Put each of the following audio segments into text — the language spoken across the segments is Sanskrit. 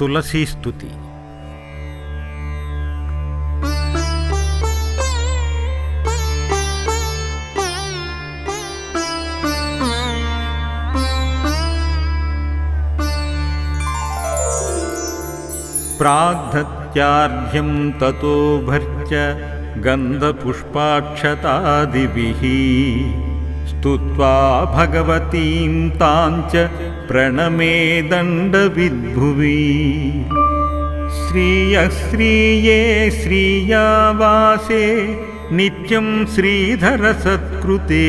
तुलसीस्तुति। प्राग्धत्यार्घ्यं ततो भर्च गन्धपुष्पाक्षतादिभिः स्तुत्वा भगवतीं ताञ्च प्रणमे दण्डविद्भुवि श्रियश्रिये श्रियावासे नित्यं श्रीधरसत्कृते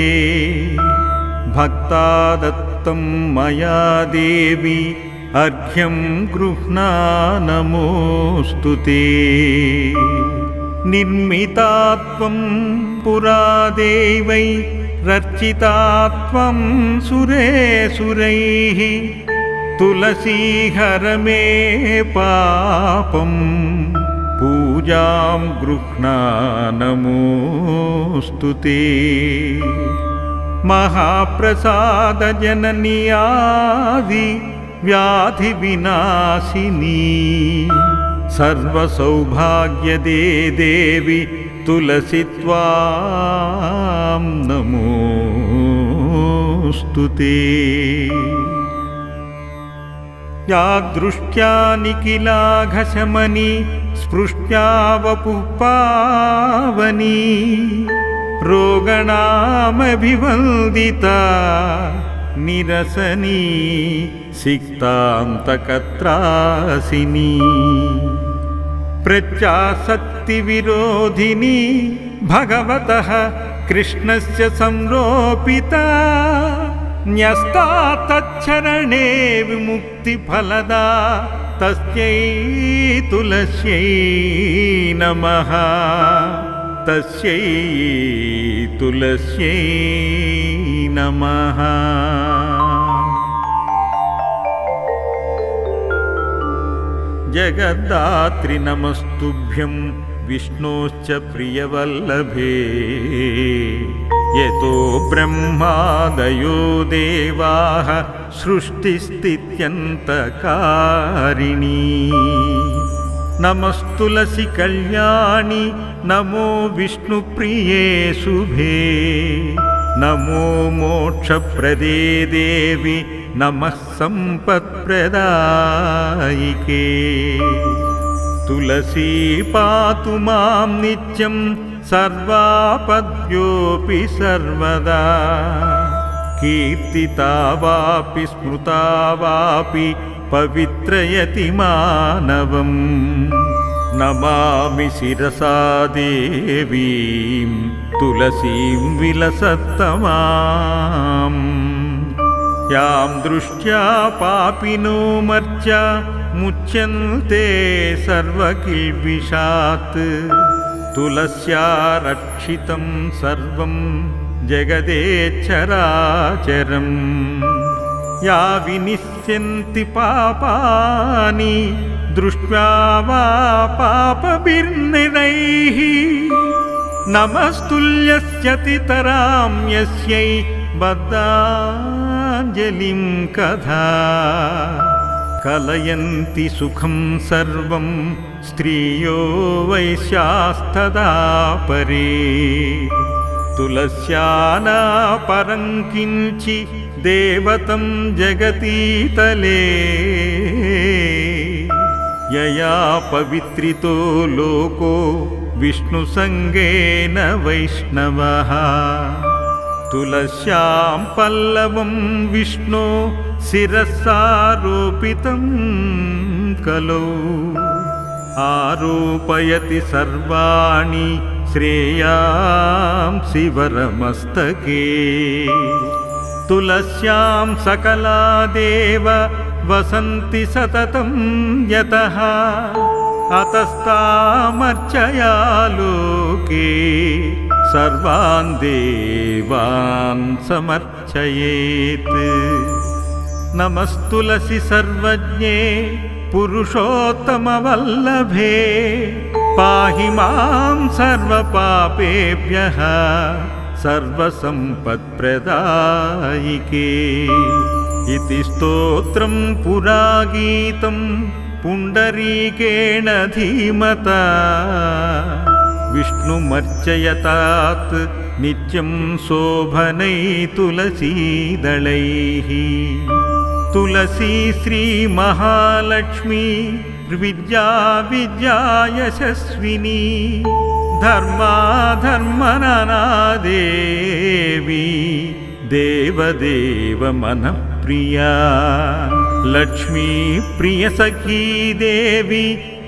भक्ता दत्तं मया देवी अर्घ्यं गृह्णा नमोऽस्तु ते निर्मिता त्वं पुरा देवै रर्चिता त्वं सुरेसुरैः तुलसीहर मे पापं पूजां गृह्णा नमोऽस्तु ते। महाप्रसादजननी आदि व्याधिविनाशिनी। सर्वसौभाग्यदे देवि तुलसी त्वां नमोऽस्तु ते। या दृष्ट्या निखिलाघशमनि स्पृष्ट्या वपुः पावनी रोगणामभिवन्दिता निरसनी सिक्तान्तकत्रासिनी प्रत्यासक्तिविरोधिनी भगवतः कृष्णस्य संरोपिता न्यस्ता तच्छरणे विमुक्तिफलदा तस्यै तुलस्यै नमः। तस्यै तुलस्यै नमः जगद्दात्रि नमस्तुभ्यं विष्णोश्च प्रियवल्लभे। यतो ब्रह्मादयो देवाः सृष्टिस्थित्यन्तकारिणी। नमस्तुलसि कल्याणि नमो विष्णुप्रिये शुभे। नमो मोक्षप्रदे देवि नमः सम्पत्प्रदायिके। तुलसी पातु मां नित्यं सर्वापद्योऽपि सर्वदा। कीर्तिता वापि स्मृता वापि पवित्रयति मानवम्। नमामि शिरसा देवीं तुलसीं विलसत्तमाम् यां दृष्ट्या पापिनो मर्त्या मुच्यन्ते सर्वकिल्बिषात्। तुलस्या रक्षितं सर्वं जगदेच्छराचरम् या विनिश्यन्ति पापानि दृष्ट्वा वा पापभिर्निरैः। नमस्तुल्यस्य तितरां यस्यै बद्धाञ्जलिं कथा। कलयन्ति सुखं सर्वं स्त्रियो वैश्यास्तदा परे तुलस्याना परं किञ्चि देवतं जगतीतले। यया पवित्रितो लोको विष्णुसङ्गेन वैष्णवः तुलस्यां पल्लवं विष्णो शिरसारोपितं कलौ। आरोपयति सर्वाणि श्रेयां शिवरमस्तके। तुलस्यां सकला देव वसन्ति सततं यतः। अतस्तामर्चया लोके सर्वान् देवान् समर्चयेत्। नमस्तुलसि सर्वज्ञे पुरुषोत्तमवल्लभे पाहि मां सर्वपापेभ्यः सर्वसम्पत्प्रदायिके। इति स्तोत्रं पुरा गीतं पुण्डरीकेण धीमता विष्णुमर्चयतात् नित्यं शोभनै तुलसीदलैः। तुलसी श्रीमहालक्ष्मी विद्या विद्या यशस्विनी धर्मा धर्मनना देवी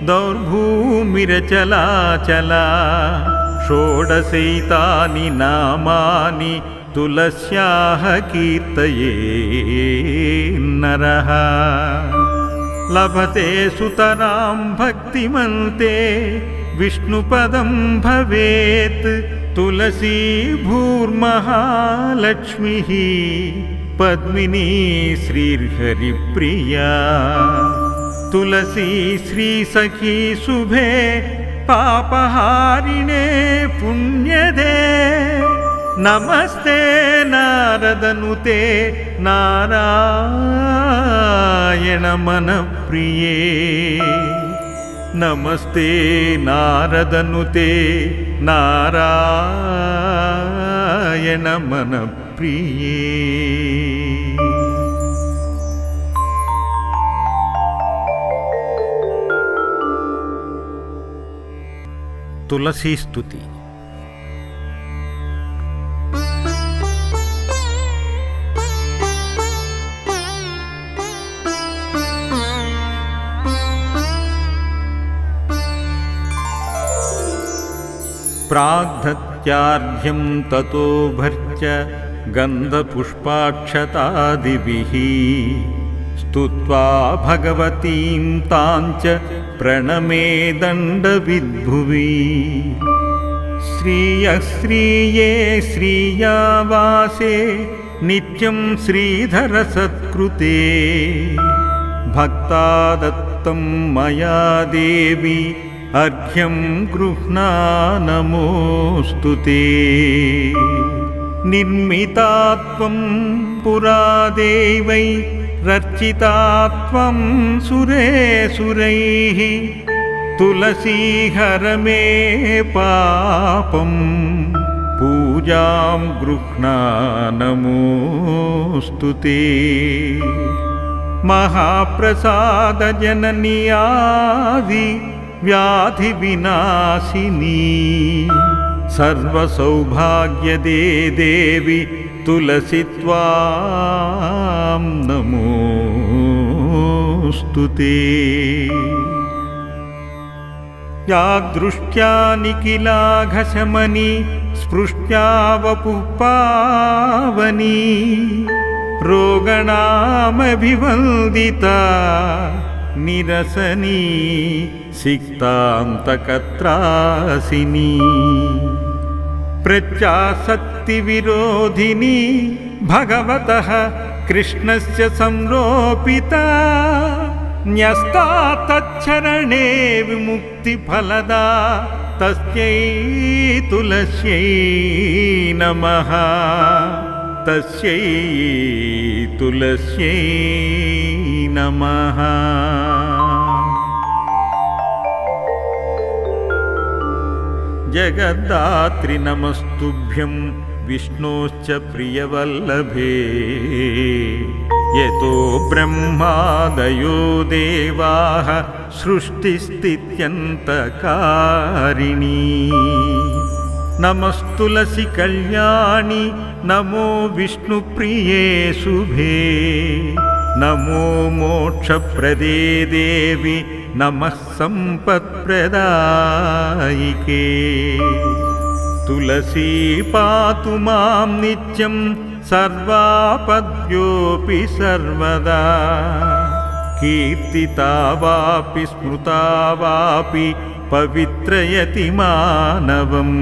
दौर्भूमिरचलाचला षोडशैतानि नामानि तुलस्याः कीर्तये नरः। लभते सुतरां भक्तिमन्ते विष्णुपदं भवेत् तुलसी भूर्महालक्ष्मीः पद्मिनी श्रीर्हरिप्रिया तुलसी श्रीसखी शुभे पापहारिणे पुण्यदे नमस्ते नारदनुते नारायणमनप्रिये नमस्ते नारदनुते नारायणमनप्रिये तुलसीस्तुति प्राग्धत्यार्घ्यं ततो भर्च गन्धपुष्पाक्षतादिभिः स्तुत्वा भगवतीं ताञ्च प्रणमे दण्डविद्भुवि। श्रियः श्रीये श्रीयावासे नित्यं श्रीधरसत्कृते। भक्ता दत्तं मया देवी अर्घ्यं गृह्णा नमोऽस्तु ते। निर्मिता त्वं पुरा देवै रर्चिता त्वं सुरेसुरैः तुलसीहर मे पापं पूजां गृह्णा नमोऽस्तु ते। महाप्रसादजननी आदि व्याधिविनाशिनी। सर्वसौभाग्यदे देवि तुलसि त्वां नमोऽस्तु ते। या दृष्ट्या निखिलाघशमनि स्पृष्ट्या वपुः पावनी रोगणामभिवन्दिता निरसनी सिक्तान्तकत्रासिनी प्रत्यासक्तिविरोधिनी भगवतः कृष्णस्य संरोपिता न्यस्ता तच्छरणे विमुक्तिफलदा तस्यै तुलस्यै नमः तस्यै तुलस्यै नमः जगद्दात्रि नमस्तुभ्यं विष्णोश्च प्रियवल्लभे। यतो ब्रह्मादयो देवाः सृष्टिस्थित्यन्तकारिणी। नमस्तुलसि कल्याणि नमो विष्णुप्रिये शुभे। नमो मोक्षप्रदे देवि नमः सम्पत्प्रदायिके तुलसी पातु मां नित्यं सर्वापद्योऽपि सर्वदा। कीर्तिता वापि स्मृता वापि पवित्रयति मानवम्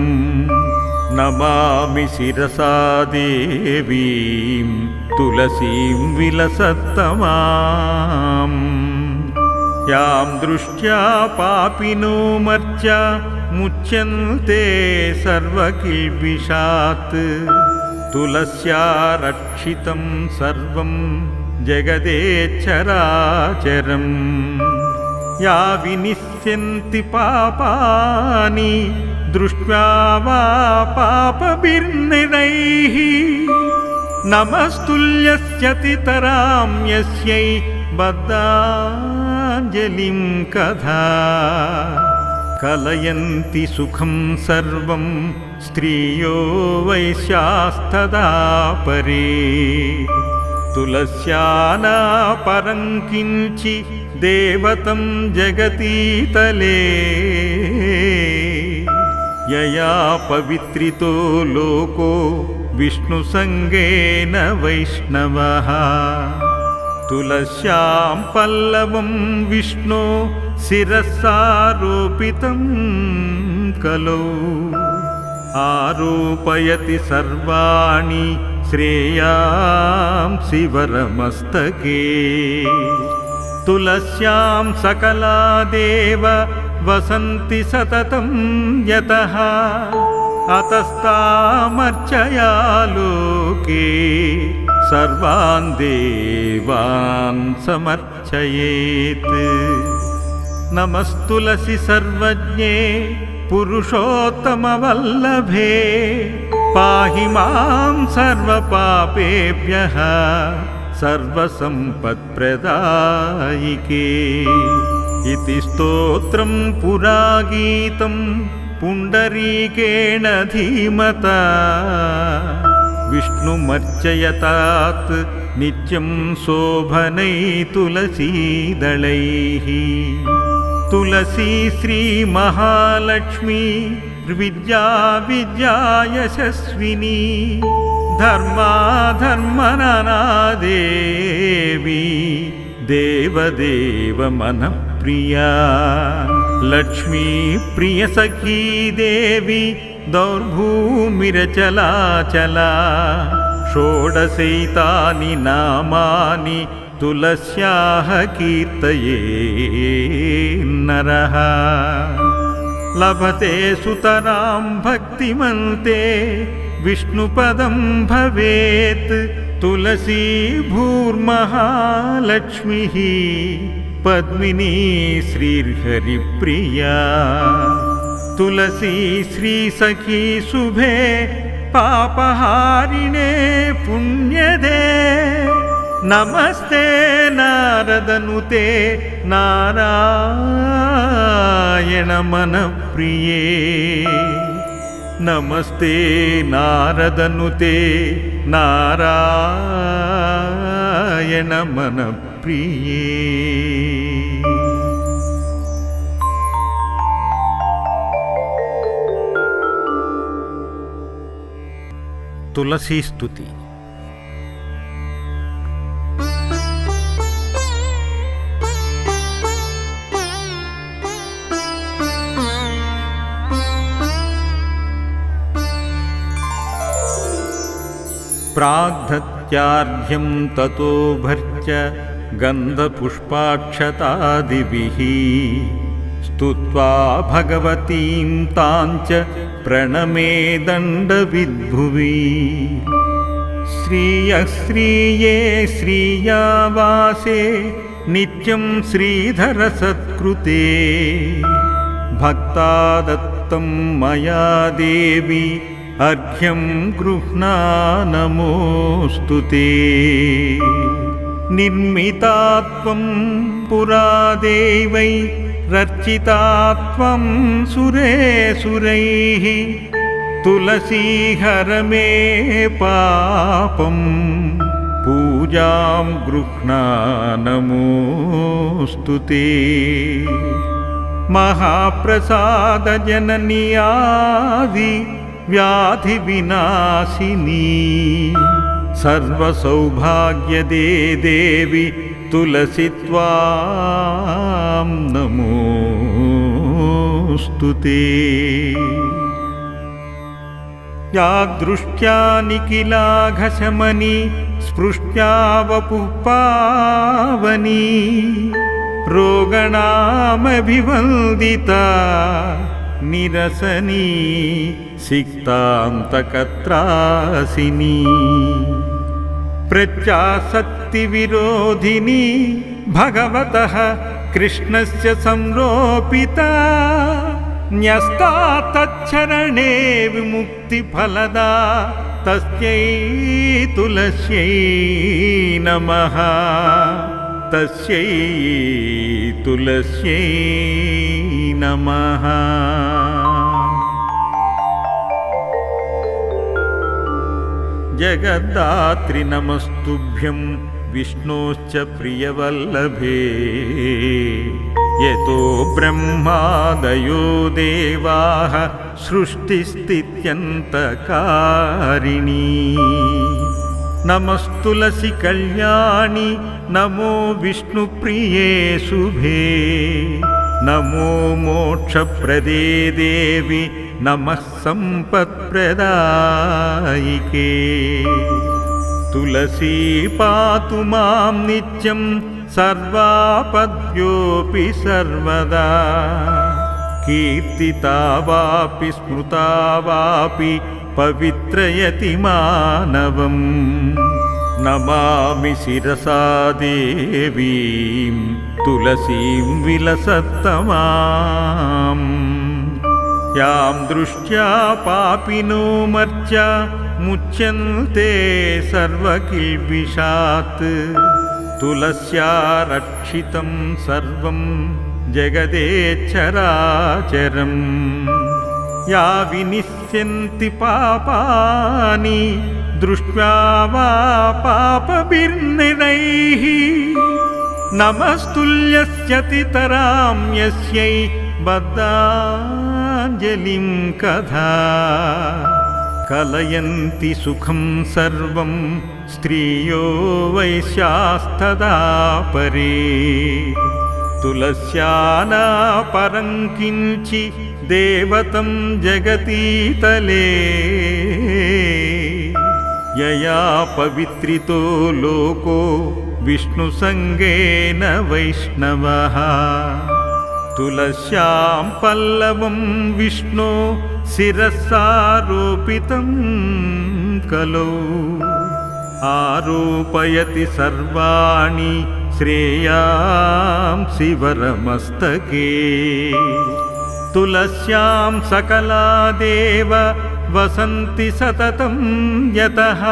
नमामि शिरसा देवीं तुलसीं विलसत्तमाम्। यां दृष्ट्या पापिनो मर्त्या मुच्यन्ते सर्वकिल्बिषात् तुलस्या रक्षितं सर्वं जगदेच्छराचरम् या विनिश्यन्ति पापानि दृष्ट्वा वा पापभिर्निरैः। नमस्तुल्यस्यतितरां यस्यै बद्धाञ्जलिं कथा कलयन्ति सुखं सर्वं स्त्रियो वैश्यास्तदा परे तुलस्याना परं किञ्चि देवतं जगतीतले। यया पवित्रितो लोको विष्णुसङ्गेन वैष्णवः। तुलस्यां पल्लवं विष्णो शिरसारोपितं कलौ। आरोपयति सर्वाणि श्रेयां शिवरमस्तके। तुलस्यां सकला देव वसन्ति सततं यतः। अतस्तामर्चया लोके सर्वान् देवान् समर्चयेत् नमस्तुलसि सर्वज्ञे पुरुषोत्तमवल्लभे पाहि मां सर्वपापेभ्यः सर्वसम्पत्प्रदायिके। इति स्तोत्रं पुरागीतं पुण्डरीकेण धीमता। विष्णुमर्चयतात् नित्यं शोभनै तुलसीदलैः। तुलसी श्रीमहालक्ष्मी विद्या विद्या यशस्विनी धर्मा धर्मनना देवी देवदेव मनप्रिया। लक्ष्मी प्रियसखी देवी दौर्भूमिरचलाचला षोडशैतानि नामानि तुलस्याः कीर्तये नरः। लभते सुतरां भक्तिमन्ते विष्णुपदं भवेत् तुलसी भूर्महालक्ष्मिः पद्मिनी श्रीर्हरिप्रिया तुलसी श्रीसखी शुभे ಪಾಪಹಾರಿಣೇ ಪುಣ್ಯದೇ ನಮಸ್ತೆ ನಾರದನುತೆ ನಾರಾಯಣ ಮನಪ್ರಿಯೇ ನಮಸ್ತೆ ನಾರದನುತೆ ನಾರಾಯಣ ಮನಪ್ರಿಯೇ तुलसीस्तुति प्राग्धत्यार्घ्यं ततो भर्च गन्धपुष्पाक्षतादिभिः स्तुत्वा भगवतीं ताञ्च प्रणमे दण्डविद्भुवि। श्रियः श्रिये श्रियावासे नित्यं श्रीधरसत्कृते भक्ता दत्तं मया देवी अर्घ्यं गृह्णा नमोऽस्तु ते। निर्मिता त्वं पुरा देवै रर्चिता त्वं सुरे सुरैः तुलसीहर मे पापं पूजां गृह्णा नमोऽस्तु ते। महाप्रसादजननी आदि व्याधिविनाशिनी। सर्वसौभाग्यदे देवि तुलसि त्वां नमोऽस्तु ते। या दृष्ट्या निखिलाघशमनि स्पृष्ट्या वपुः पावनी रोगणामभिवन्दिता निरसनी सिक्तान्तकत्रासिनी प्रत्यासक्तिविरोधिनी भगवतः कृष्णस्य संरोपिता। न्यस्ता तच्छरणे विमुक्तिफलदा तस्यै तुलस्यै नमः। तस्यै तुलस्यै नमः जगद्दात्रि नमस्तुभ्यं विष्णोश्च प्रियवल्लभे। यतो ब्रह्मादयो देवाः सृष्टिस्थित्यन्तकारिणी। नमस्तुलसि कल्याणि नमो विष्णुप्रिये शुभे। नमो मोक्षप्रदे देवि नमः सम्पत्प्रदायिके। तुलसी पातु मां नित्यं सर्वापद्योऽपि सर्वदा। कीर्तिता वापि स्मृता वापि पवित्रयति मानवम् नमामि शिरसा देवीं तुलसीं विलसत्तमाम् यां दृष्ट्या पापिनो मर्त्या मुच्यन्ते सर्वकिल्बिषात्। तुलस्या रक्षितं सर्वं जगदेच्छराचरम्। या विनिश्यन्ति पापानि दृष्ट्वा वा पापभिर्निरैः। नमस्तुल्यस्य तितरां यस्यै बद्धाञ्जलिं कथा। कलयन्ति सुखं सर्वं स्त्रियो वैश्यास्तदा परे तुलस्याना परं किञ्चि देवतं जगतीतले। यया पवित्रितो लोको विष्णुसङ्गेन वैष्णवः तुलस्यां पल्लवं विष्णो शिरसारोपितं कलौ। आरोपयति सर्वाणि श्रेयां शिवरमस्तके। तुलस्यां सकला देव वसन्ति सततं यतः।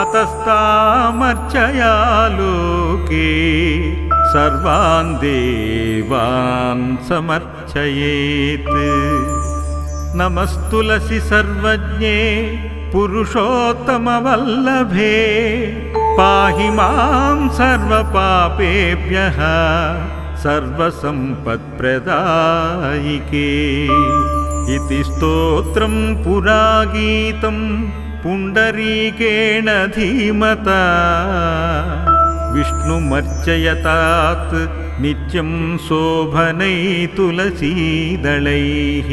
अतस्तामर्चया लोके सर्वान् देवान् समर्चयेत्। नमस्तुलसि सर्वज्ञे पुरुषोत्तमवल्लभे पाहि मां सर्वपापेभ्यः सर्वसम्पत्प्रदायिके। इति स्तोत्रं पुरा गीतं पुण्डरीकेण धीमता विष्णुमर्चयतात् नित्यं शोभनै तुलसीदलैः।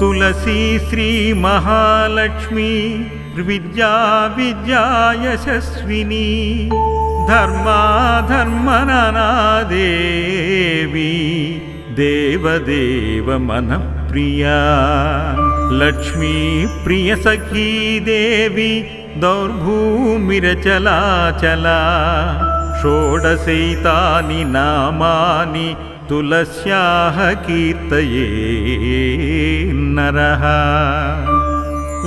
तुलसी श्रीमहालक्ष्मी विद्या विद्या यशस्विनी धर्मा धर्मनना देवी दौर्भूमिरचलाचला षोडशैतानि नामानि तुलस्याः कीर्तये नरः।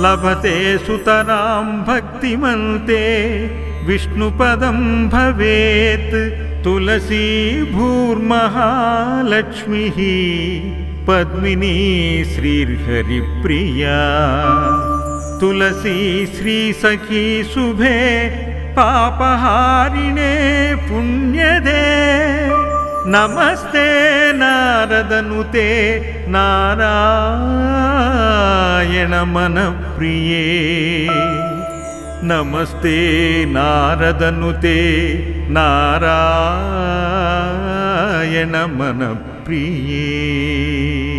लभते सुतरां भक्तिमन्ते विष्णुपदं भवेत् तुलसी भूर्महालक्ष्मिः पद्मिनी श्रीर्हरिप्रिया तुलसी श्रीसखी शुभे पापहारिणे पुण्यदे नमस्ते नारदनुते नारायणमनप्रिये नमस्ते नारदनुते नारायणमनप्रिये